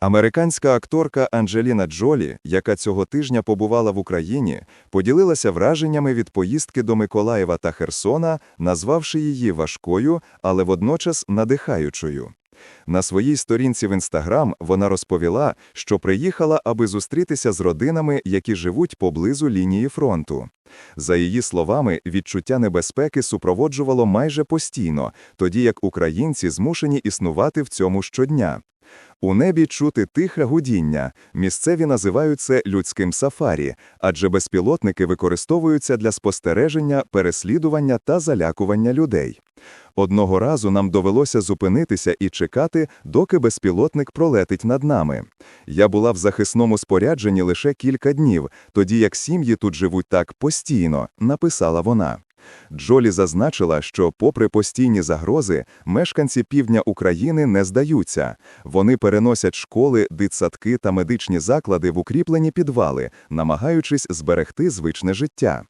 Американська акторка Анджеліна Джолі, яка цього тижня побувала в Україні, поділилася враженнями від поїздки до Миколаєва та Херсона, назвавши її важкою, але водночас надихаючою. На своїй сторінці в Інстаграм вона розповіла, що приїхала, аби зустрітися з родинами, які живуть поблизу лінії фронту. За її словами, відчуття небезпеки супроводжувало майже постійно, тоді як українці змушені існувати в цьому щодня. У небі чути тихе гудіння. Місцеві називають це людським сафарі, адже безпілотники використовуються для спостереження, переслідування та залякування людей. Одного разу нам довелося зупинитися і чекати, доки безпілотник пролетить над нами. Я була в захисному спорядженні лише кілька днів, тоді як сім'ї тут живуть так постійно, написала вона. Джолі зазначила, що, попри постійні загрози, мешканці півдня України не здаються. Вони переносять школи, дитсадки та медичні заклади в укріплені підвали, намагаючись зберегти звичне життя.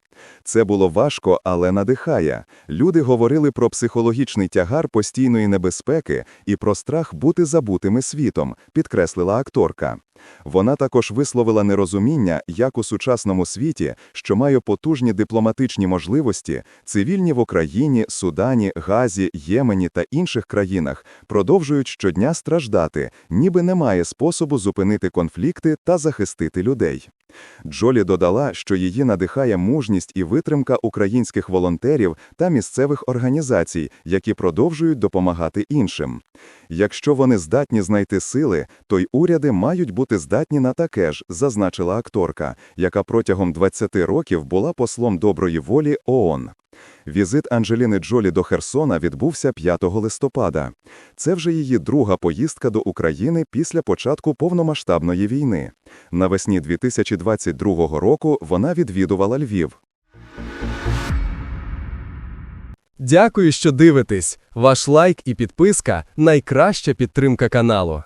Це було важко, але надихає. Люди говорили про психологічний тягар постійної небезпеки і про страх бути забутими світом, підкреслила акторка. Вона також висловила нерозуміння, як у сучасному світі, що має потужні дипломатичні можливості, цивільні в Україні, Судані, Газі, Ємені та інших країнах продовжують щодня страждати, ніби немає способу зупинити конфлікти та захистити людей. Джолі додала, що її надихає мужність і витримка українських волонтерів та місцевих організацій, які продовжують допомагати іншим. Якщо вони здатні знайти сили, то й уряди мають бути здатні на таке ж, зазначила акторка, яка протягом 20 років була послом доброї волі ООН. Візит Анджеліни Джолі до Херсона відбувся 5 листопада. Це вже її друга поїздка до України після початку повномасштабної війни. Навесні 2022 року вона відвідувала Львів. Дякую, що дивитесь. Ваш лайк і підписка найкраща підтримка каналу.